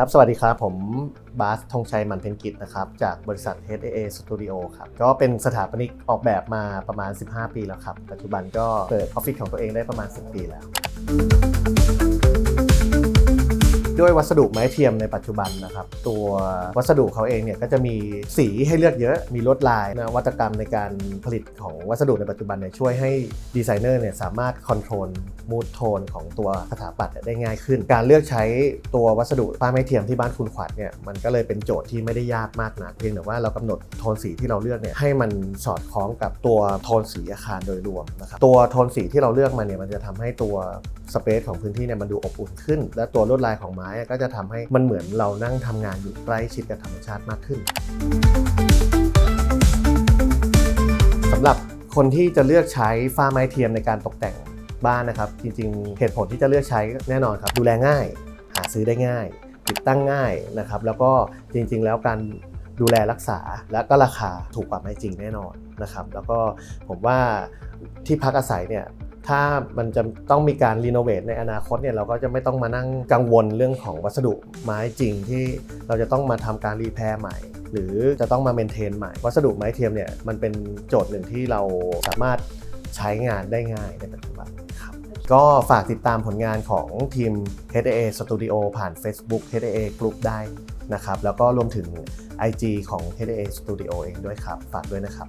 ครับ สวัสดีครับ ผมบาสธงชัยมันเพนกิจนะครับ จากบริษัท HAA Studio ครับ ก็เป็นสถาปนิกออกแบบมาประมาณ 15 ปีแล้วครับ ปัจจุบันก็เปิดออฟฟิศของตัวเองได้ประมาณ 10 ปีแล้ว ด้วยวัสดุไม้เทียมในปัจจุบันนะครับ ตัววัสดุเขาเองเนี่ยก็จะมีสีให้เลือกเยอะ มีลวดลายนวัตกรรมในการผลิตของวัสดุในปัจจุบันเนี่ยช่วยให้ดีไซเนอร์เนี่ยสามารถคอนโทรลมูดโทนของตัวสถาปัตย์ได้ง่ายขึ้น การเลือกใช้ตัววัสดุป้าไม้เทียมที่บ้านคุณขวัญเนี่ยมันก็เลยเป็นโจทย์ที่ไม่ได้ยากมากนักเพียงแต่ว่าเรากำหนดโทนสีที่เราเลือกเนี่ยให้มันสอดคล้องกับตัวโทนสีอาคารโดยรวมนะครับตัวโทนสีที่เราเลือกมาเนี่ยมันจะทำให้ตัวสเปซของพื้นที่เนี่ยมันดูอบอุ่นขึ้น และตัวลวดลายของไม้ก็จะทำให้มันเหมือนเรานั่งทำงานอยู่ใกล้ชิดกับธรรมชาติมากขึ้นสำหรับคนที่จะเลือกใช้ฝ้าไม้เทียมในการตกแต่งบ้านนะครับ จริงๆ เหตุผลที่จะเลือกใช้แน่นอนครับ ดูแลง่าย หาซื้อได้ง่าย ติดตั้งง่ายนะครับ แล้วก็จริงๆ แล้วการดูแลรักษาและก็ราคาถูกกว่าไม้จริงแน่นอนนะครับ แล้วก็ผมว่าที่พักอาศัยเนี่ย ถ้ามันจะต้องมีการรีโนเวทในอนาคตเนี่ยเราก็จะไม่ต้องมานั่งกังวลเรื่องของวัสดุไม้จริงที่เราจะต้องมาทำการรีแพร์ใหม่ หรือจะต้องมาเมนเทนใหม่วัสดุไม้เทียมเนี่ยมันเป็นโจทย์หนึ่งที่เราสามารถใช้งานได้ง่ายในปัจจุบันครับก็ฝากติดตามผลงานของทีม HAA Studio ผ่าน Facebook HAA Group ได้นะครับแล้วก็รวมถึง IG ของ HAA Studio เองด้วยครับ ฝากด้วยนะครับ